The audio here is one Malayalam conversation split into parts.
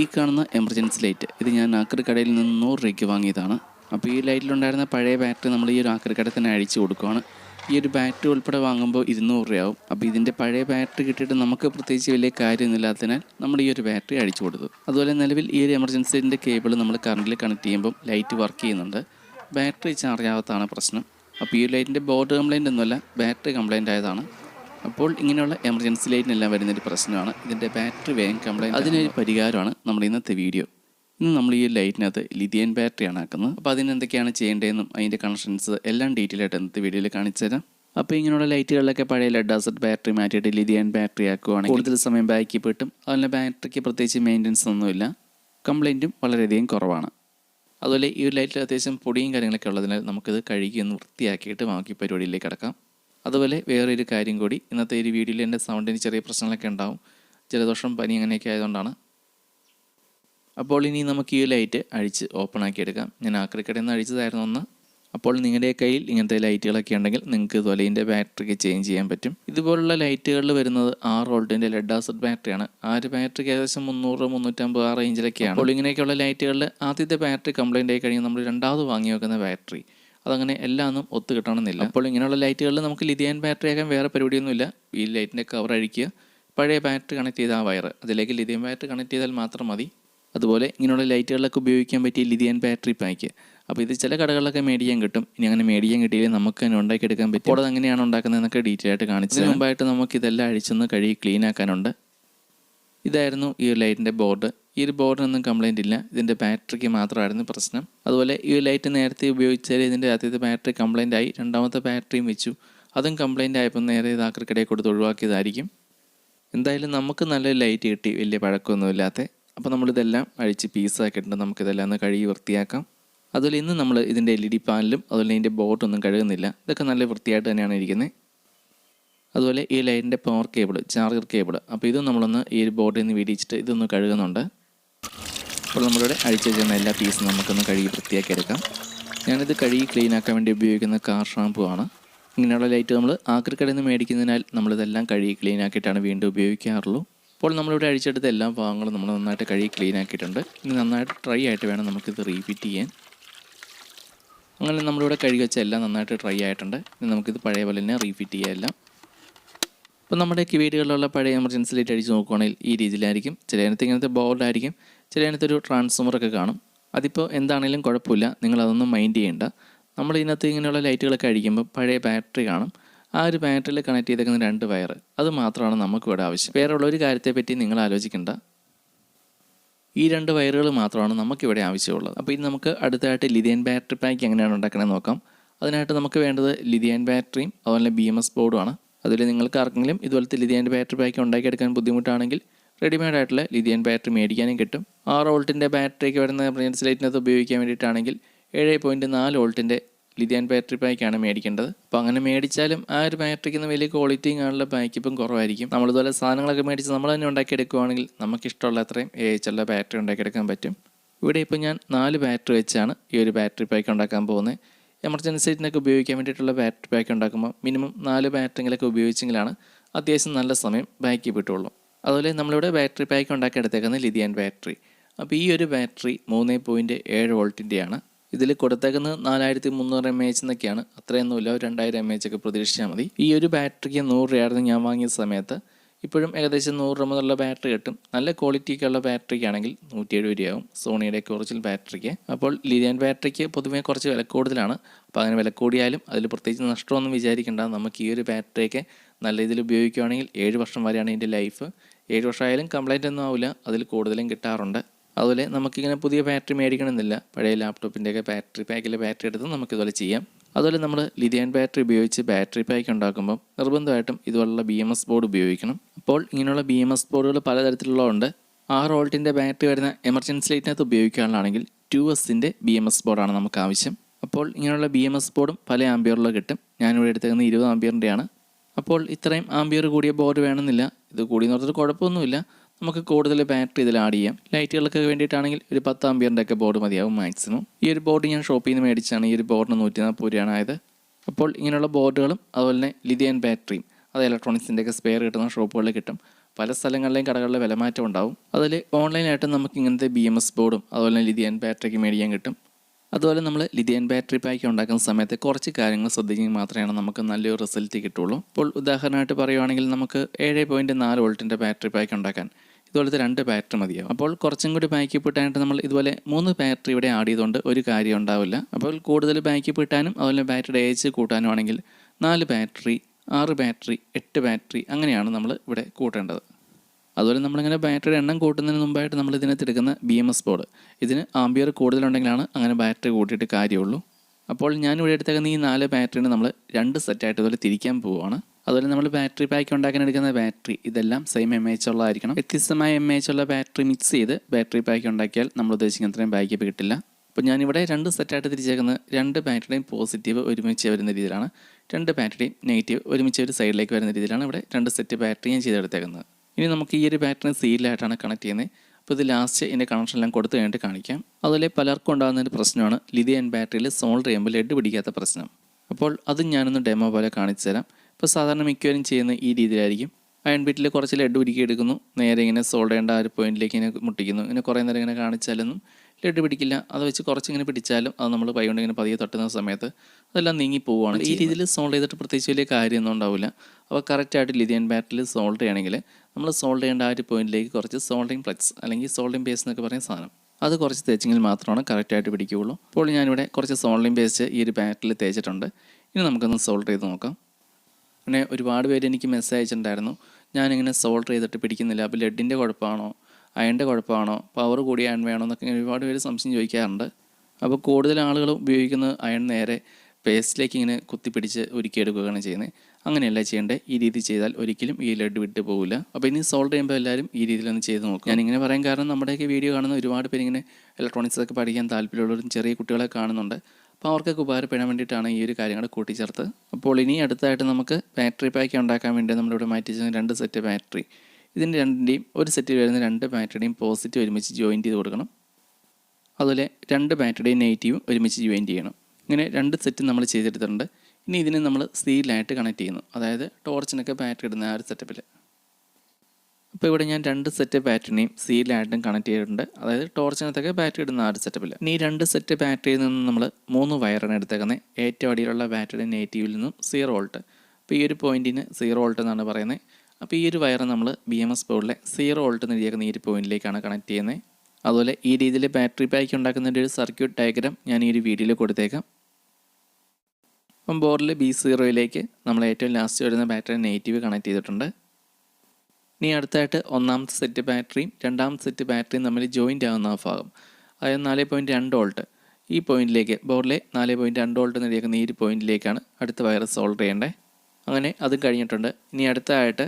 ഈ കാണുന്ന എമർജൻസി ലൈറ്റ് ഇത് ഞാൻ ആക്രി കടയിൽ നിന്ന് നൂറ് രൂപയ്ക്ക് വാങ്ങിയതാണ്. അപ്പോൾ ഈ ലൈറ്റിലുണ്ടായിരുന്ന പഴയ ബാറ്ററി നമ്മൾ ഈ ഒരു ആക്രി കടയിൽ തന്നെ അഴിച്ചു കൊടുക്കുകയാണ് ഈ ഒരു ബാറ്ററി ഉൾപ്പെടെ വാങ്ങുമ്പോൾ ഇരുന്നൂറ് രൂപയാവും. അപ്പോൾ ഇതിന്റെ പഴയ ബാറ്ററി കിട്ടിയിട്ട് നമുക്ക് പ്രത്യേകിച്ച് വലിയ കാര്യമൊന്നുമില്ലാത്തതിനാൽ നമ്മൾ ഈ ഒരു ബാറ്ററി അഴിച്ചു കൊടുത്തു. അതുപോലെ നിലവിൽ ഈ ഒരു എമർജൻസിന്റെ കേബിൾ നമ്മൾ കറണ്ടിൽ കണക്ട് ചെയ്യുമ്പോൾ ലൈറ്റ് വർക്ക് ചെയ്യുന്നുണ്ട്. ബാറ്ററി ചാർജ് ആവാത്തതാണ് പ്രശ്നം. അപ്പോൾ ഈ ലൈറ്റിന്റെ ബോർഡ് കംപ്ലൈന്റ് ഒന്നുമല്ല ബാറ്ററി കംപ്ലൈന്റ് ആയതാണ്. അപ്പോൾ ഇങ്ങനെയുള്ള എമർജൻസി ലൈറ്റിനെല്ലാം വരുന്ന ഒരു പ്രശ്നമാണ്. ഇതിന്റെ ബാറ്ററി വേഗം കംപ്ലൈന്റ് അതിനൊരു പരിഹാരമാണ് നമ്മുടെ ഇന്നത്തെ വീഡിയോ ഇന്ന് നമ്മൾ ഈ ലൈറ്റിനകത്ത് ലിഥിയൻ ബാറ്ററിയാണ് ആക്കുന്നത്. അപ്പോൾ അതിന് എന്തൊക്കെയാണ് ചെയ്യേണ്ടതെന്നും അതിന്റെ കണക്ഷൻസ് എല്ലാം ഡീറ്റെയിൽ ആയിട്ട് ഇന്നത്തെ വീഡിയോയിൽ കാണിച്ചു തരാം. അപ്പോൾ ഇങ്ങനെയുള്ള ലൈറ്റുകളിലൊക്കെ പഴയ ലെഡ് ആസഡ് ബാറ്ററി മാറ്റിയിട്ട് ലിഥിയൻ ബാറ്ററി ആക്കുവാണെങ്കിൽ കൂടുതൽ സമയം ബാക്കി പെട്ടും അതുപോലെ ബാറ്ററിക്ക് പ്രത്യേകിച്ച് മെയിന്റനൻസ് ഒന്നുമില്ല കംപ്ലൈന്റും വളരെയധികം കുറവാണ്. അതുപോലെ ഈ ഒരു ലൈറ്റിൽ അത്യാവശ്യം പൊടിയും കാര്യങ്ങളൊക്കെ ഉള്ളതിനാൽ നമുക്കിത് കഴുകി ഒന്ന് വൃത്തിയാക്കിയിട്ട് ബാക്കി പരിപാടിയിലേക്ക് കിടക്കാം. അതുപോലെ വേറൊരു കാര്യം കൂടി. ഇന്നത്തെ ഒരു വീഡിയോയിൽ എന്റെ സൗണ്ടിന് ചെറിയ പ്രശ്നങ്ങളൊക്കെ ഉണ്ടാവും. ജലദോഷം പനി അങ്ങനെയൊക്കെ ആയതുകൊണ്ടാണ്. അപ്പോൾ ഇനി നമുക്ക് ഈ ലൈറ്റ് അഴിച്ച് ഓപ്പൺ ആക്കി എടുക്കാം. ഞാൻ ആക്രിക്കടയിൽ നിന്ന് അഴിച്ചതായിരുന്നു ഒന്ന്. അപ്പോൾ നിങ്ങളുടെ കയ്യിൽ ഇങ്ങനത്തെ ലൈറ്റുകളൊക്കെ ഉണ്ടെങ്കിൽ നിങ്ങൾക്ക് ഇതുപോലെ ബാറ്ററിക്ക് ചേഞ്ച് ചെയ്യാൻ പറ്റും. ഇതുപോലുള്ള ലൈറ്റുകളിൽ വരുന്നത് ആറ് വോൾട്ടിന്റെ ലെഡ് ആസിഡ് ബാറ്ററിയാണ് ആ ഒരു ബാറ്ററിക്ക് ഏകദേശം മുന്നൂറ് മുന്നൂറ്റമ്പത് ആ റേഞ്ചിലൊക്കെയാണ് അപ്പോൾ ഇങ്ങനെയൊക്കെയുള്ള ലൈറ്റുകളിൽ ആദ്യത്തെ ബാറ്ററി കംപ്ലൈന്റ് ആയി കഴിഞ്ഞാൽ നമ്മൾ രണ്ടാമത് വാങ്ങി വെക്കുന്ന ബാറ്ററി അതങ്ങനെ എല്ലാം ഒന്നും ഒത്തു കിട്ടണമെന്നില്ല അപ്പോൾ ഇങ്ങനെയുള്ള ലൈറ്റുകളിൽ നമുക്ക് ലിഥിയൻ ബാറ്ററി ആക്കാൻ വേറെ പരിപാടിയൊന്നുമില്ല. ഈ ലൈറ്റിന്റെ കവർ അഴിക്കുക. പഴയ ബാറ്ററി കണക്ട് ചെയ്ത ആ വയർ അതിലേക്ക് ലിഥിയൻ ബാറ്ററി കണക്ട് ചെയ്താൽ മാത്രം മതി. അതുപോലെ ഇങ്ങനെയുള്ള ലൈറ്റുകളിലൊക്കെ ഉപയോഗിക്കാൻ പറ്റിയ ലിഥിയൻ ബാറ്ററി പാക്ക്. അപ്പോൾ ഇത് ചില കടകളിലൊക്കെ മേടിക്കാൻ കിട്ടും. ഇനി അങ്ങനെ മേടിക്കാൻ കിട്ടിയില്ലെങ്കിൽ നമുക്ക് തന്നെ ഉണ്ടാക്കിയെടുക്കാൻ പറ്റും. അപ്പോൾ എങ്ങനെയാണ് ഉണ്ടാക്കുന്നതെന്നൊക്കെ ഡീറ്റെയിൽ ആയിട്ട് കാണിച്ചു മുമ്പായിട്ട് നമുക്ക് ഇതെല്ലാം അഴിച്ചൊന്ന് കഴുകി ക്ലീൻ ആക്കാനുണ്ട്. ഇതായിരുന്നു ഈ ലൈറ്റിന്റെ ബോർഡ്. ഈ ഒരു ബോർഡിനൊന്നും കംപ്ലൈന്റ് ഇല്ല. ഇതിന്റെ ബാറ്ററിക്ക് മാത്രമായിരുന്നു പ്രശ്നം. അതുപോലെ ഈ ലൈറ്റ് നേരത്തെ ഉപയോഗിച്ചാൽ ഇതിന്റെ ആദ്യത്തെ ബാറ്ററി കംപ്ലൈന്റ് ആയി. രണ്ടാമത്തെ ബാറ്ററിയും വെച്ചു. അതും കംപ്ലൈന്റ് ആയപ്പോൾ നേരെ ഇത് ആക്രിക്കടയിൽ കൊടുത്ത് ഒഴിവാക്കിയതായിരിക്കും. എന്തായാലും നമുക്ക് നല്ലൊരു ലൈറ്റ് കിട്ടി. വലിയ പഴക്കമൊന്നുമില്ലാത്ത അപ്പോൾ നമ്മളിതെല്ലാം അഴിച്ച് പീസാക്കിയിട്ടുണ്ട് നമുക്കിതെല്ലാം ഒന്ന് കഴുകി വൃത്തിയാക്കാം. അതുപോലെ ഇന്ന് നമ്മൾ ഇതിന്റെ എൽ ഇ ഡി പാനലും അതുപോലെ ഇതിന്റെ ബോട്ടൊന്നും കഴുകുന്നില്ല. ഇതൊക്കെ നല്ല വൃത്തിയായിട്ട് തന്നെയാണ് ഇരിക്കുന്നത് അതുപോലെ ഈ ലൈറ്റിന്റെ പവർ കേബിൾ ചാർജർ കേബിൾ അപ്പോൾ ഇതും നമ്മളൊന്ന് ഈ ഒരു ബോർഡിൽ നിന്ന് വീടിച്ചിട്ട് ഇതൊന്ന് കഴുകുന്നുണ്ട്. അപ്പോൾ നമ്മളിവിടെ അഴിച്ചു വെച്ചിരുന്ന എല്ലാ പീസും നമുക്കൊന്ന് കഴുകി വൃത്തിയാക്കി എടുക്കാം. ഞാനിത് കഴുകി ക്ലീൻ ആക്കാൻ വേണ്ടി ഉപയോഗിക്കുന്ന കാർ ഷാമ്പു ആണ്. ഇങ്ങനെയുള്ള ലൈറ്റ് നമ്മൾ ആക്രിക്കടയിൽ നിന്ന് മേടിക്കുന്നതിനാൽ നമ്മളിതെല്ലാം കഴുകി ക്ലീൻ ആക്കിയിട്ടാണ് വീണ്ടും ഉപയോഗിക്കാറുള്ളൂ. അപ്പോൾ നമ്മളിവിടെ അഴിച്ചെടുത്ത എല്ലാ ഭാഗങ്ങളും നമ്മൾ നന്നായിട്ട് കഴുകി ക്ലീൻ ആക്കിയിട്ടുണ്ട്. ഇനി നന്നായിട്ട് ഡ്രൈ ആയിട്ട് വേണം നമുക്കിത് റീപീറ്റ് ചെയ്യാൻ. അങ്ങനെ നമ്മളിവിടെ കഴുകി വെച്ച എല്ലാം നന്നായിട്ട് ഡ്രൈ ആയിട്ടുണ്ട്. ഇനി നമുക്കിത് പഴയ പോലെ തന്നെ റീഫിറ്റ് ചെയ്യാം എല്ലാം. ഇപ്പോൾ നമ്മുടെ വീടുകളിലുള്ള പഴയ എമർജൻസി ലൈറ്റ് അടിച്ച് നോക്കുകയാണെങ്കിൽ ഈ രീതിയിലായിരിക്കും. ചില നേരത്തെ ഇങ്ങനത്തെ ബോർഡായിരിക്കും ചിലയിടത്ത് ഒരു ട്രാൻസ്ഫോമറൊക്കെ കാണും. അതിപ്പോൾ എന്താണെങ്കിലും കുഴപ്പമില്ല. നിങ്ങൾ അതൊന്നും മൈൻഡ് ചെയ്യേണ്ട. നമ്മൾ ഇതിനകത്ത് ഇങ്ങനെയുള്ള ലൈറ്റുകളൊക്കെ അഴിക്കുമ്പോൾ പഴയ ബാറ്ററി കാണും. ആ ഒരു ബാറ്ററിയിൽ കണക്ട് ചെയ്തേക്കുന്ന രണ്ട് വയർ അത് മാത്രമാണ് നമുക്ക് ഇവിടെ ആവശ്യം. വേറെയുള്ള ഒരു കാര്യത്തെപ്പറ്റി നിങ്ങൾ ആലോചിക്കേണ്ട. ഈ രണ്ട് വയറുകൾ മാത്രമാണ് നമുക്കിവിടെ ആവശ്യമുള്ളത്. അപ്പോൾ ഇനി നമുക്ക് അടുത്തായിട്ട് ലിഥിയൻ ബാറ്ററി പാക്ക് എങ്ങനെയാണ് ഉണ്ടാക്കണമെന്ന് നോക്കാം. അതിനായിട്ട് നമുക്ക് വേണ്ടത് ലിഥിയൻ ബാറ്ററിയും അതുപോലെ ബി എം എസ് ബോർഡുമാണ് അതിൽ നിങ്ങൾക്ക് ആർക്കെങ്കിലും ഇതുപോലത്തെ ലിഥിയൻ ബാറ്ററി പാക്ക് ഉണ്ടാക്കിയെടുക്കാൻ ബുദ്ധിമുട്ടാണെങ്കിൽ റെഡിമെയ്ഡ് ആയിട്ടുള്ള ലിഥിയൻ ബാറ്ററി മേടിക്കാനും കിട്ടും. ആറ് വോൾട്ടിന്റെ ബാറ്ററിക്ക് വരുന്ന ബ്രിയൻസ് ലൈറ്റിനകത്ത് ഉപയോഗിക്കാൻ വേണ്ടിയിട്ടാണെങ്കിൽ ഏഴ് പോയിന്റ് നാല് വോൾട്ടിന്റെ ലിഥിയൻ ബാറ്ററി പാക്കാണ് മേടിക്കേണ്ടത്. അപ്പോൾ അങ്ങനെ മേടിച്ചാലും ആ ഒരു ബാറ്ററിക്ക് ഒന്നും വലിയ ക്വാളിറ്റിയും കാണുള്ള ഇപ്പം കുറവായിരിക്കും. നമ്മളിതുപോലെ സാധനങ്ങളൊക്കെ മേടിച്ച് നമ്മൾ തന്നെ ഉണ്ടാക്കിയെടുക്കുകയാണെങ്കിൽ നമുക്കിഷ്ടമുള്ള അത്രയും എ എച്ച് ഉള്ള ബാറ്ററി ഉണ്ടാക്കിയെടുക്കാൻ പറ്റും. ഇവിടെ ഇപ്പോൾ ഞാൻ നാല് ബാറ്ററി വെച്ചാണ് ഈ ഒരു ബാറ്ററി പാക്ക് ഉണ്ടാക്കാൻ പോകുന്നത്. എമർജൻസി ആയിട്ടിനൊക്കെ ഉപയോഗിക്കാൻ വേണ്ടിയിട്ടുള്ള ബാറ്ററി പാക്ക് ഉണ്ടാക്കുമ്പോൾ മിനിമം നാല് ബാറ്ററികളൊക്കെ ഉപയോഗിച്ചെങ്കിലാണ് അത്യാവശ്യം നല്ല സമയം ബാക്കി കിട്ടുള്ളൂ അതുപോലെ നമ്മളിവിടെ ബാറ്ററി പാക്ക് ഉണ്ടാക്കി എടുത്തേക്കുന്നത് ലിതിയൻ ബാറ്ററി അപ്പോൾ ഈ ഒരു ബാറ്ററി മൂന്ന് പോയിന്റ് ഏഴ് വോൾട്ടിന്റെയാണ്. ഇതിൽ കൊടുത്തേക്കുന്നത് നാലായിരത്തി മുന്നൂറ് എം എച്ച് എന്നൊക്കെയാണ്. അത്രയൊന്നുമില്ല ഒരു രണ്ടായിരം എം എച്ച് ഒക്കെ പ്രതീക്ഷിച്ചാൽ മതി. ഈ ഒരു ബാറ്ററിക്ക് നൂറ് രൂപയായിരുന്നു ഞാൻ വാങ്ങിയ സമയത്ത്. ഇപ്പോഴും ഏകദേശം നൂറ് രൂപ മുതലുള്ള ബാറ്ററി കിട്ടും. നല്ല ക്വാളിറ്റിയൊക്കെ ഉള്ള ബാറ്ററിക്ക് ആണെങ്കിൽ നൂറ്റി ഏഴ് രൂപയാവും സോണിയുടെ ഒറിജിനൽ ബാറ്ററിക്ക് അപ്പോൾ ലിഥിയൻ ബാറ്ററിക്ക് പൊതുവേ കുറച്ച് വില കൂടുതലാണ്. അപ്പോൾ അങ്ങനെ വില കൂടിയാലും അതിൽ പ്രത്യേകിച്ച് നഷ്ടമൊന്നും വിചാരിക്കേണ്ട. നമുക്ക് ഈ ഒരു ബാറ്ററിയൊക്കെ നല്ല രീതിയിൽ ഉപയോഗിക്കുകയാണെങ്കിൽ ഏഴ് വർഷം വരെയാണ് ഇതിന്റെ ലൈഫ് ഏഴ് വർഷമായാലും കംപ്ലൈന്റ് ഒന്നും ആവില്ല അതിൽ കൂടുതലും കിട്ടാറുണ്ട്. അതുപോലെ നമുക്കിങ്ങനെ പുതിയ ബാറ്ററി മേടിക്കണമെന്നില്ല. പഴയ ലാപ്ടോപ്പിന്റെയൊക്കെ ബാറ്ററി പാക്കിലെ ബാറ്ററി എടുത്ത് നമുക്കിതുപോലെ ചെയ്യാം. അതുപോലെ നമ്മൾ ലിഥിയൻ ബാറ്ററി ഉപയോഗിച്ച് ബാറ്ററി പാക്ക് ഉണ്ടാക്കുമ്പോൾ നിർബന്ധമായിട്ടും ഇതുപോലുള്ള ബി എം എസ് ബോർഡ് ഉപയോഗിക്കണം. അപ്പോൾ ഇങ്ങനെയുള്ള ബി എം എസ് ബോർഡുകൾ പലതരത്തിലുള്ളതുണ്ട്. ആറ് വോൾട്ടിന്റെ ബാറ്ററി വരുന്ന എമർജൻസി ലൈറ്റിനകത്ത് ഉപയോഗിക്കുകയാണെങ്കിൽ ടു എസിന്റെ ബി എം എസ് ബോർഡാണ് നമുക്ക് ആവശ്യം. അപ്പോൾ ഇങ്ങനെയുള്ള ബി എം എസ് ബോർഡും പല ആംബിയറിലും കിട്ടും. ഞാനിവിടെ എടുത്തേക്കുന്നത് ഇരുപത് ആംബിയറിന്റെയാണ് അപ്പോൾ ഇത്രയും ആംബിയർ കൂടിയ ബോർഡ് വേണമെന്നില്ല. ഇത് കൂടി നിർത്തിട്ട് കുഴപ്പമൊന്നുമില്ല. നമുക്ക് കൂടുതൽ ബാറ്ററി ഇതിൽ ആഡ് ചെയ്യാം. ലൈറ്റുകൾക്ക് വേണ്ടിയിട്ടാണെങ്കിൽ ഒരു പത്ത് ആംബിയറിന്റെ ഒക്കെ ബോർഡ് മതിയാവും മാക്സിമം ഈ ഒരു ബോർഡ് ഞാൻ ഷോപ്പിൽ നിന്ന് മേടിച്ചാണ് ഈ ഒരു ബോർഡിന് നൂറ്റി നാൽപ്പത് രൂപയാണ് ആയത്. അപ്പോൾ ഇങ്ങനെയുള്ള ബോർഡുകളും അതുപോലെ തന്നെ ലിഥിയൻ ബാറ്ററിയും അത് ഇലക്ട്രോണിക്സിന്റെ ഒക്കെ സ്പെയർ കിട്ടുന്ന ഷോപ്പുകളിൽ കിട്ടും. പല സ്ഥലങ്ങളിലെയും കടകളിലെ വിലമാറ്റം ഉണ്ടാവും. അതിൽ ഓൺലൈനായിട്ട് നമുക്ക് ഇങ്ങനത്തെ ബി എം എസ് ബോർഡും അതുപോലെ തന്നെ ലിഥിയൻ ബാറ്ററിക്ക് മേടിക്കാൻ കിട്ടും. അതുപോലെ നമ്മൾ ലിഥിയൻ ബാറ്ററി പാക്ക് ഉണ്ടാക്കുന്ന സമയത്ത് കുറച്ച് കാര്യങ്ങൾ ശ്രദ്ധിച്ചെങ്കിൽ മാത്രമേ നമുക്ക് നല്ലൊരു റിസൾട്ട് കിട്ടുള്ളൂ ഇപ്പോൾ ഉദാഹരണമായിട്ട് പറയുവാണെങ്കിൽ നമുക്ക് ഏഴ് പോയിന്റ് നാല് വോൾട്ടിന്റെ ബാറ്ററി പാക്ക് ഉണ്ടാക്കാൻ ഇതുപോലത്തെ രണ്ട് ബാറ്ററി മതിയാവും. അപ്പോൾ കുറച്ചും കൂടി ബാക്കി പിട്ടാനായിട്ട് നമ്മൾ ഇതുപോലെ മൂന്ന് ബാറ്ററി ഇവിടെ ആഡ് ചെയ്തുകൊണ്ട് ഒരു കാര്യം ഉണ്ടാവില്ല. അപ്പോൾ കൂടുതൽ ബാക്കി പിട്ടാനും അതുപോലെ ബാറ്ററിയുടെ ഏജ് കൂട്ടാനും ആണെങ്കിൽ നാല് ബാറ്ററി ആറ് ബാറ്ററി എട്ട് ബാറ്ററി അങ്ങനെയാണ് നമ്മൾ ഇവിടെ കൂട്ടേണ്ടത്. അതുപോലെ നമ്മളിങ്ങനെ ബാറ്ററിയുടെ എണ്ണം കൂട്ടുന്നതിന് മുമ്പായിട്ട് നമ്മൾ ഇതിനകത്ത് എടുക്കുന്ന ബി എം എസ് ബോർഡ് ഇതിന് ആംബിയർ കൂടുതലുണ്ടെങ്കിലാണ് അങ്ങനെ ബാറ്ററി കൂട്ടിയിട്ട് കാര്യമുള്ളൂ. അപ്പോൾ ഞാനിവിടെ എടുത്തേക്കുന്ന ഈ നാല് ബാറ്ററിനെ നമ്മൾ രണ്ട് സെറ്റായിട്ട് ഇതുപോലെ തിരിക്കാൻ പോവുകയാണ്. അതുപോലെ നമ്മൾ ബാറ്ററി പാക്ക് ഉണ്ടാക്കാൻ എടുക്കുന്ന ബാറ്ററി ഇതെല്ലാം സെയിം എം എച്ച് ഉള്ളതായിരിക്കണം വ്യത്യസ്തമായ എം എച്ച് ഉള്ള ബാറ്ററി മിക്സ് ചെയ്ത് ബാറ്ററി പാക്ക് ഉണ്ടാക്കിയാൽ നമ്മൾ ഉദ്ദേശിക്കുന്ന അത്രയും ബാക്കപ്പ് കിട്ടില്ല. അപ്പോൾ ഞാനിവിടെ രണ്ട് സെറ്റായിട്ട് തിരിച്ചേക്കുന്ന രണ്ട് ബാറ്ററിയും പോസിറ്റീവ് ഒരുമിച്ച് വരുന്ന രീതിയിലാണ്. രണ്ട് ബാറ്ററിയും നെഗറ്റീവ് ഒരുമിച്ച് ഒരു സൈഡിലേക്ക് വരുന്ന രീതിയിലാണ് ഇവിടെ രണ്ട് സെറ്റ് ബാറ്ററി ഞാൻ ചെയ്തെടുത്തേക്കുന്നത്. ഇനി നമുക്ക് ഈ ഒരു ബാറ്ററി സീരിയലായിട്ടാണ് കണക്ട് ചെയ്യുന്നത്. അപ്പോൾ ഇത് ലാസ്റ്റ് ഇതിന്റെ കണക്ഷൻ എല്ലാം കൊടുത്തു കഴിഞ്ഞിട്ട് കാണിക്കാം. അതുപോലെ പലർക്കും ഉണ്ടാകുന്ന ഒരു പ്രശ്നമാണ് ലിഥിയൻ ബാറ്ററിയിൽ സോൾഡർ ചെയ്യുമ്പോൾ ലെഡ് പിടിക്കാത്ത പ്രശ്നം. അപ്പോൾ അത് ഞാനൊന്ന് ഡെമോ പോലെ കാണിച്ചു തരാം. ഇപ്പോൾ സാധാരണ മിക്കവരും ചെയ്യുന്ന ഈ രീതിയിലായിരിക്കും. അയൺ ബിറ്റിൽ കുറച്ച് ലെഡ് പിടിക്കി എടുക്കുന്നു നേരെ ഇങ്ങനെ സോൾഡ് ചെയ്യേണ്ട ആ ഒരു പോയിന്റിലേക്ക് ഇങ്ങനെ മുട്ടിക്കുന്നു. ഇങ്ങനെ കുറേ നേരം ഇങ്ങനെ കാണിച്ചാലൊന്നും ലെഡ് പിടിക്കില്ല. അത് വെച്ച് കുറച്ച് ഇങ്ങനെ പിടിച്ചാലും അത് നമ്മൾ കൈ കൊണ്ട് ഇങ്ങനെ പതിയെ തട്ടുന്ന സമയത്ത് അതെല്ലാം നീങ്ങി പോവുകയാണ്. ഈ രീതിയിൽ സോൾഡ് ചെയ്തിട്ട് പ്രത്യേകിച്ച് വലിയ കാര്യമൊന്നും ഉണ്ടാവില്ല. അപ്പോൾ കറക്റ്റായിട്ട് ലിഥിയൻ ബാറ്റിൽ സോൾഡ് ചെയ്യണമെങ്കിൽ നമ്മൾ സോൾഡ് ചെയ്യേണ്ട ആ ഒരു പോയിന്റിലേക്ക് കുറച്ച് സോൾഡിങ് ഫ്ലെക്സ് അല്ലെങ്കിൽ സോൾഡിങ് പേസ്റ്റ് എന്നൊക്കെ പറയുന്ന സാധനം. അത് കുറച്ച് തേച്ചെങ്കിൽ മാത്രമാണ് കറക്റ്റായിട്ട് പിടിക്കുകയുള്ളൂ. അപ്പോൾ ഞാനിവിടെ കുറച്ച് സോൾഡിങ് പേസ്റ്റ് ഈ ഒരു പാറ്റിൽ തേച്ചിട്ടുണ്ട്. ഇനി നമുക്കൊന്ന് സോൾഡ് ചെയ്ത് നോക്കാം. പിന്നെ ഒരുപാട് പേര് എനിക്ക് മെസ്സേജ് അയച്ചിട്ടുണ്ടായിരുന്നു. ഞാനിങ്ങനെ സോൾഡ് ചെയ്തിട്ട് പിടിക്കുന്നില്ല. അപ്പോൾ ലെഡിന്റെ കുഴപ്പമാണോ? അയണിന്റെ കുഴപ്പമാണോ? പവർ കൂടിയ അയൺ വേണോ? എന്നൊക്കെ ഒരുപാട് പേര് സംശയം ചോദിക്കാറുണ്ട്. അപ്പോൾ കൂടുതൽ ആളുകൾ ഉപയോഗിക്കുന്ന അയൺ നേരെ പേസ്റ്റിലേക്ക് ഇങ്ങനെ കുത്തിപ്പിടിച്ച് ഉരുക്കിയെടുക്കുകയാണ് ചെയ്യുന്നത്. അങ്ങനെയല്ല ചെയ്യേണ്ടത് ഈ രീതി ചെയ്താൽ ഒരിക്കലും ഈ ലഡ് വിട്ട് പോകില്ല അപ്പോൾ ഇനി സോൾഡ് ചെയ്യുമ്പോൾ എല്ലാവരും ഈ രീതിയിലൊന്ന് ചെയ്ത് നോക്കും ഇങ്ങനെ പറയാൻ കാരണം നമ്മുടെയൊക്കെ വീഡിയോ കാണുന്ന ഒരുപാട് പേര് ഇങ്ങനെ ഇലക്ട്രോണിക്സ് ഒക്കെ പഠിക്കാൻ താല്പര്യമുള്ളവരും ചെറിയ കുട്ടികളെ കാണുന്നുണ്ട്. അപ്പോൾ അവർക്കൊക്കെ ഉപകാരപ്പെടാൻ വേണ്ടിയിട്ടാണ് ഈ ഒരു കാര്യങ്ങൾ കൂട്ടിച്ചേർത്ത് അപ്പോൾ ഇനി അടുത്തായിട്ട് നമുക്ക് ബാറ്ററി പാക്ക് ഉണ്ടാക്കാൻ വേണ്ടി നമ്മളിവിടെ മാറ്റി വെച്ചിരുന്ന രണ്ട് സെറ്റ് ബാറ്ററി ഇതിന്റെ രണ്ടിന്റെയും ഒരു സെറ്റിൽ വരുന്ന രണ്ട് ബാറ്ററിയുടെയും പോസിറ്റീവ് ഒരുമിച്ച് ജോയിൻ ചെയ്ത് കൊടുക്കണം. അതുപോലെ രണ്ട് ബാറ്ററിയുടെയും നെഗറ്റീവും ഒരുമിച്ച് ജോയിൻ ചെയ്യണം. ഇങ്ങനെ രണ്ട് സെറ്റ് നമ്മൾ ചെയ്തെടുത്തിട്ടുണ്ട്. ഇനി ഇതിനെ നമ്മൾ സീലായിട്ട് കണക്ട് ചെയ്യുന്നു. അതായത് ടോർച്ചിനൊക്കെ ബാറ്ററി ഇടുന്ന ആ ഒരു സെറ്റപ്പിൽ അപ്പോൾ ഇവിടെ ഞാൻ രണ്ട് സെറ്റ് ബാറ്ററിനെയും സീലായിട്ടും കണക്ട് ചെയ്തിട്ടുണ്ട്. അതായത് ടോർച്ചിനകത്തൊക്കെ ബാറ്ററി ഇടുന്ന ആ ഒരു സെറ്റപ്പിൽ ഇനി രണ്ട് സെറ്റ് ബാറ്ററിയിൽ നിന്ന് നമ്മൾ മൂന്ന് വയറാണ് എടുത്തേക്കുന്നത് ഏറ്റവും അടിയിലുള്ള ബാറ്ററി നെഗറ്റീവിൽ നിന്നും സീറോ വോൾട്ട് അപ്പോൾ ഈ ഒരു പോയിന്റിന് സീറോ വോൾട്ട് എന്നാണ് പറയുന്നത് അപ്പോൾ ഈ ഒരു വയർ നമ്മൾ ബി എം എസ് ബോർഡിലെ സീറോ വോൾട്ട് എന്ന് എഴുതിയേക്കുന്ന ഈ ഒരു പോയിന്റിലേക്കാണ് കണക്ട് ചെയ്യുന്നത് അതുപോലെ ഈ രീതിയിൽ ബാറ്ററി പാക്ക് ഉണ്ടാക്കുന്നതിന്റെ ഒരു സർക്യൂട്ട് ഡയഗ്രാം ഞാൻ ഈ ഒരു വീഡിയോയിൽ കൊടുത്തേക്കാം. അപ്പം ബോർഡിൽ ബി സീറോയിലേക്ക് നമ്മൾ ഏറ്റവും ലാസ്റ്റ് വരുന്ന ബാറ്ററി നെഗറ്റീവ് കണക്ട് ചെയ്തിട്ടുണ്ട്. ഇനി അടുത്തായിട്ട് ഒന്നാമത്തെ സെറ്റ് ബാറ്ററിയും രണ്ടാമത്തെ സെറ്റ് ബാറ്ററിയും തമ്മിൽ ജോയിന്റ് ആവുന്ന ഭാഗം. അതായത് നാല് പോയിന്റ് രണ്ട് വോൾട്ട് ഈ പോയിന്റിലേക്ക് ബോർഡിലെ നാല് പോയിന്റ് രണ്ട് വോൾട്ട് നേടിയേക്കുന്ന ഈ ഒരു പോയിന്റിലേക്കാണ് അടുത്ത വയർ സോൾഡർ ചെയ്യേണ്ടത്. അങ്ങനെ അതും കഴിഞ്ഞിട്ടുണ്ട്. ഇനി അടുത്തായിട്ട്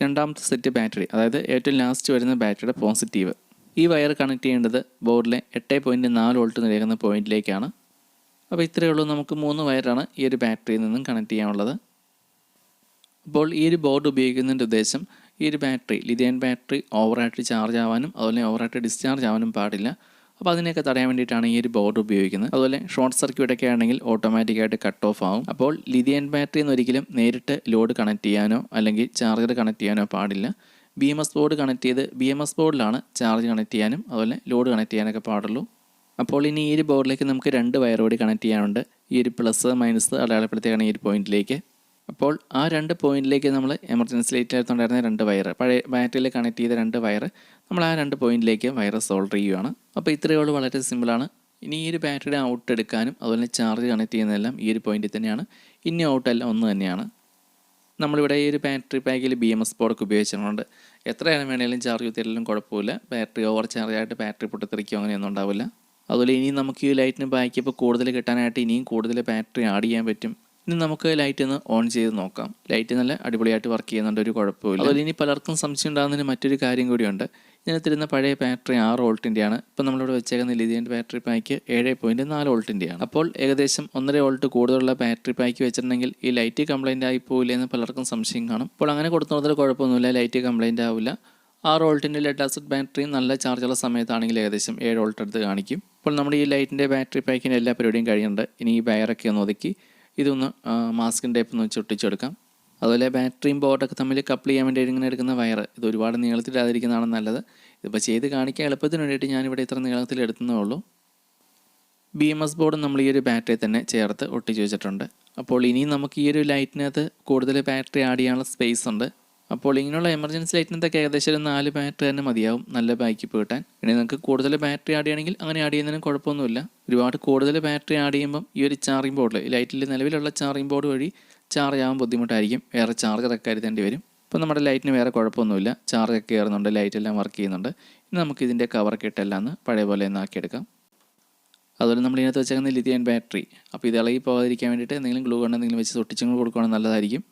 രണ്ടാമത്തെ സെറ്റ് ബാറ്ററി അതായത് ഏറ്റവും ലാസ്റ്റ് വരുന്ന ബാറ്ററിയുടെ പോസിറ്റീവ് ഈ വയർ കണക്ട് ചെയ്യേണ്ടത് ബോർഡിലെ എട്ട് പോയിന്റ് നാല് വോൾട്ട് നേടിയേക്കുന്ന പോയിന്റിലേക്കാണ് അപ്പോൾ ഇത്രയേ ഉള്ളൂ. നമുക്ക് മൂന്ന് വയറാണ് ഈ ഒരു ബാറ്ററിയിൽ നിന്നും കണക്ട് ചെയ്യാനുള്ളത്. അപ്പോൾ ഈ ഒരു ബോർഡ് ഉപയോഗിക്കുന്നതിന്റെ ഉദ്ദേശം ഈ ഒരു ബാറ്ററി ലിഥിയൻ ബാറ്ററി ഓവറായിട്ട് ചാർജ് ആവാനും അതുപോലെ ഓവറായിട്ട് ഡിസ്ചാർജ് ആവാനും പാടില്ല. അപ്പോൾ അതിനെയൊക്കെ തടയാൻ വേണ്ടിയിട്ടാണ് ഈ ഒരു ബോർഡ് ഉപയോഗിക്കുന്നത്. അതുപോലെ ഷോർട്ട് സർക്യൂട്ട് ഒക്കെ ആണെങ്കിൽ ഓട്ടോമാറ്റിക്കായിട്ട് കട്ട് ഓഫ് ആവും. അപ്പോൾ ലിഥിയൻ ബാറ്ററി ഒരിക്കലും നേരിട്ട് ലോഡ് കണക്ട് ചെയ്യാനോ അല്ലെങ്കിൽ ചാർജർ കണക്ട് ചെയ്യാനോ പാടില്ല. B M S board connect ചെയ്ത് ബി എം എസ് ബോർഡിലാണ് ചാർജ് കണക്ട് ചെയ്യാനും അതുപോലെ ലോഡ് കണക്ട് ചെയ്യാനൊക്കെ പാടുള്ളൂ. അപ്പോൾ ഇനി ഈ ഒരു ബോർഡിലേക്ക് നമുക്ക് രണ്ട് വയർ കൂടി കണക്ട് ചെയ്യാനുണ്ട്. ഈ ഒരു പ്ലസ് മൈനസ് അടയാളപ്പെടുത്തിയാണ് ഈ ഒരു പോയിന്റിലേക്ക് അപ്പോൾ ആ രണ്ട് പോയിന്റിലേക്ക് നമ്മൾ എമർജൻസി ലൈറ്റ് ആയിട്ടുണ്ടായിരുന്ന രണ്ട് വയർ. പഴയ ബാറ്ററിയിൽ കണക്ട് ചെയ്ത രണ്ട് വയർ. നമ്മൾ ആ രണ്ട് പോയിന്റിലേക്ക് വയർ സോൾഡർ ചെയ്യുകയാണ് അപ്പോൾ ഇത്രയേ ഉള്ളൂ വളരെ സിമ്പിളാണ് ഇനി ഈ ഒരു ബാറ്ററിയുടെ ഔട്ട് എടുക്കാനും അതുപോലെ ചാർജ് കണക്ട് ചെയ്യുന്നതെല്ലാം ഈ ഒരു പോയിന്റിൽ തന്നെയാണ്. ഇനി ഔട്ടെല്ലാം ഒന്ന് തന്നെയാണ്. നമ്മളിവിടെ ഈ ഒരു ബാറ്ററി പാക്കിൽ ബി എം എസ് ബോർഡൊക്കെ ഉപയോഗിച്ചിട്ടുണ്ട്. എത്ര നേരം വേണമെങ്കിലും ചാർജ് കുത്തിയാലും കുഴപ്പമില്ല. ബാറ്ററി ഓവർ ചാർജ് ആയിട്ട് ബാറ്ററി പൊട്ടിത്തെറിക്കുകയോ അങ്ങനെയൊന്നും ഉണ്ടാവില്ല. അതുപോലെ ഇനി നമുക്ക് ഈ ലൈറ്റിന് ബാക്കപ്പ് കൂടുതൽ കിട്ടാനായിട്ട് ഇനിയും കൂടുതൽ ബാറ്ററി ആഡ് ചെയ്യാൻ പറ്റും. ഇനി നമുക്ക് ലൈറ്റ് ഒന്ന് ഓൺ ചെയ്ത് നോക്കാം. ലൈറ്റ് നല്ല അടിപൊളിയായിട്ട് വർക്ക് ചെയ്യുന്നുണ്ട് ഒരു കുഴപ്പമില്ല അതുപോലെ ഇനി പലർക്കും സംശയം ഉണ്ടാകുന്നതിന് മറ്റൊരു കാര്യം കൂടിയുണ്ട്. ഇതിനകത്തിരുന്ന പഴയ ബാറ്ററി ആറ് വോൾട്ടിന്റെയാണ് ഇപ്പോൾ നമ്മളിവിടെ വെച്ചേക്കുന്ന ലിഥിയന്റെ ബാറ്ററി പാക്ക് ഏഴ് പോയിന്റ് നാല് വോൾട്ടിന്റെയാണ് അപ്പോൾ ഏകദേശം ഒന്നര വോൾട്ട് കൂടുതലുള്ള ബാറ്ററി പാക്ക് വെച്ചിട്ടുണ്ടെങ്കിൽ ഈ ലൈറ്റ് കംപ്ലൈന്റ് ആയി പോകില്ല എന്ന് പലർക്കും സംശയം കാണും. അപ്പോൾ അങ്ങനെ കൊടുക്കുന്നതിൽ കുഴപ്പമൊന്നുമില്ല ലൈറ്റ് കംപ്ലൈന്റ് ആവില്ല. ആറ് വോൾട്ടിന്റെ ലെഡ് ആസിഡ് ബാറ്ററിയും നല്ല ചാർജുള്ള സമയത്താണെങ്കിൽ ഏകദേശം ഏഴ് വോൾട്ട് എടുത്ത് കാണിക്കും. അപ്പോൾ നമ്മുടെ ഈ ലൈറ്റിന്റെ ബാറ്ററി പാക്കിന്റെ എല്ലാ പരിപാടിയും കഴിഞ്ഞിട്ടുണ്ട്. ഇനി ഈ വയറൊക്കെ ഒന്ന് ഒതുക്കി ഇതൊന്ന് മാസ്കിൻ ടേപ്പ് ഒന്ന് വെച്ച് ഒട്ടിച്ചെടുക്കാം. അതുപോലെ ബാറ്ററിയും ബോർഡൊക്കെ തമ്മിൽ കപ്പിൾ ചെയ്യാൻ വേണ്ടി ഇങ്ങനെ എടുക്കുന്ന വയർ ഇത് ഒരുപാട് നീളത്തിലാതിരിക്കുന്നതാണ് നല്ലത്. ഇതിപ്പോൾ ചെയ്ത് കാണിക്കാൻ എളുപ്പത്തിന് വേണ്ടിയിട്ട് ഞാനിവിടെ ഇത്ര നീളത്തിൽ എടുക്കുന്നേ ഉള്ളൂ. ബി എം എസ് ബോർഡ് നമ്മൾ ഈ ഒരു ബാറ്ററി തന്നെ ചേർത്ത് ഒട്ടിച്ച് വെച്ചിട്ടുണ്ട്. അപ്പോൾ ഇനി നമുക്ക് ഈ ഒരു ലൈറ്റിനകത്ത് കൂടുതൽ ബാറ്ററി ആഡ് ചെയ്യാനുള്ള സ്പേസ് ഉണ്ട്. അപ്പോൾ ഇങ്ങനെയുള്ള എമർജൻസി ലൈറ്റിനകത്തൊക്കെ ഏകദേശം ഒരു നാല് ബാറ്ററി തന്നെ മതിയാവും. നല്ല ബാക്കി കിട്ടാൻ. ഇനി നിങ്ങൾക്ക് കൂടുതൽ ബാറ്ററി ആഡ് ചെയ്യണമെങ്കിൽ അങ്ങനെ ആഡ് ചെയ്യുന്നതിനും കുഴപ്പമൊന്നുമില്ല. ഒരുപാട് കൂടുതൽ ബാറ്ററി ആഡ് ചെയ്യുമ്പം ഈ ഒരു ചാർജിംഗ് ബോർഡിൽ ലൈറ്റിൽ നിലവിലുള്ള ചാർജിംഗ് ബോർഡ് വഴി ചാർജ് ആവാൻ ബുദ്ധിമുട്ടായിരിക്കും. വേറെ ചാർജറൊക്കെ കരുതേണ്ടി വരും. അപ്പോൾ നമ്മുടെ ലൈറ്റിന് വേറെ കുഴപ്പമൊന്നുമില്ല. ചാർജൊക്കെ കയറുന്നുണ്ട് ലൈറ്റ് എല്ലാം വർക്ക് ചെയ്യുന്നുണ്ട്. ഇനി നമുക്ക് ഇതിന്റെ കവറൊക്കെ ഇട്ടെല്ലാം ഒന്ന് പഴയ പോലെ ഒന്ന് ആക്കിയെടുക്കാം അതുപോലെ നമ്മൾ ഇതിനകത്ത് വെച്ചേക്കുന്ന ലിഥിയൻ ബാറ്ററി അപ്പോൾ ഇത് ഇളകി പോകാതിരിക്കാൻ വേണ്ടിയിട്ട് എന്തെങ്കിലും ഗ്ലൂ കൊണ്ട് എന്തെങ്കിലും വെച്ച് സൊട്ടിച്ചും കൂടി കൊടുക്കുകയാണെങ്കിൽ നല്ലതായിരിക്കും.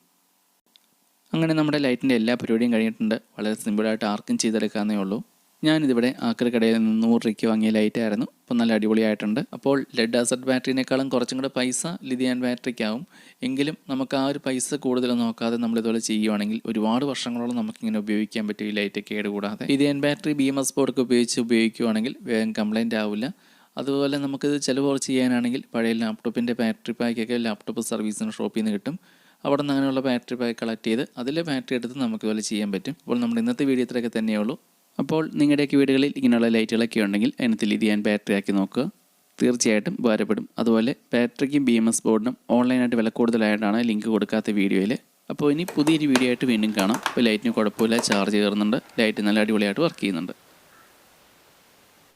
അങ്ങനെ നമ്മുടെ ലൈറ്റിന്റെ എല്ലാ പരിപാടിയും കഴിഞ്ഞിട്ടുണ്ട്. വളരെ സിമ്പിളായിട്ട് ആർക്കും ചെയ്തെടുക്കാവുന്നേ ഉള്ളൂ. ഞാനിതിവിടെ ആക്രി കടയിൽ നിന്ന് നൂറ് രൂപയ്ക്ക് വാങ്ങിയ ലൈറ്റായിരുന്നു അപ്പോൾ നല്ല അടിപൊളിയായിട്ടുണ്ട്. അപ്പോൾ ലെഡ് ആസഡ് ബാറ്ററിനേക്കാളും കുറച്ചും കൂടെ പൈസ ലിഥിയൻ ബാറ്ററിക്കാവും. എങ്കിലും നമുക്ക് ആ ഒരു പൈസ കൂടുതൽ നോക്കാതെ നമ്മളിതുപോലെ ചെയ്യുവാണെങ്കിൽ ഒരുപാട് വർഷങ്ങളോളം നമുക്കിങ്ങനെ ഉപയോഗിക്കാൻ പറ്റും ഈ ലൈറ്റ് കേടുകൂടാതെ. Lithium battery B M S ബോർഡൊക്കെ ഉപയോഗിച്ച് ഉപയോഗിക്കുവാണെങ്കിൽ വേഗം കംപ്ലൈന്റ് ആവില്ല. അതുപോലെ നമുക്കിത് ചിലവ് കുറച്ച് ചെയ്യാനാണെങ്കിൽ പഴയ ലാപ്ടോപ്പിന്റെ ബാറ്ററി പാക്കൊക്കെ ലാപ്ടോപ്പ് സർവീസിന് ഷോപ്പിൽ നിന്ന് കിട്ടും. അവിടെ നിന്ന് അങ്ങനെയുള്ള ബാറ്ററി പാക്ക് കളക്ട് ചെയ്ത് അതിലെ ബാറ്ററി എടുത്ത് നമുക്ക് ഇതുപോലെ ചെയ്യാൻ പറ്റും. അപ്പോൾ നമ്മുടെ ഇന്നത്തെ വീഡിയോ ഇത്രയൊക്കെ തന്നെയുള്ളൂ അപ്പോൾ നിങ്ങളുടെയൊക്കെ വീടുകളിൽ ഇങ്ങനെയുള്ള ലൈറ്റുകളൊക്കെ ഉണ്ടെങ്കിൽ അതിനകത്ത് ഞാൻ ബാറ്ററി ആക്കി നോക്കുക. തീർച്ചയായിട്ടും ഉപകാരപ്പെടും. അതുപോലെ ബാറ്ററിക്കും ബി എം എസ് ബോർഡിനും ഓൺലൈനായിട്ട് വില കൂടുതലായിട്ടാണ് ലിങ്ക് കൊടുക്കാത്ത വീഡിയോയിൽ അപ്പോൾ ഇനി പുതിയൊരു വീഡിയോ ആയിട്ട് വീണ്ടും കാണാം. ഇപ്പോൾ ലൈറ്റിന് കുഴപ്പമില്ല ചാർജ് കയറുന്നുണ്ട്. ലൈറ്റ് നല്ല അടിപൊളിയായിട്ട് വർക്ക് ചെയ്യുന്നുണ്ട്.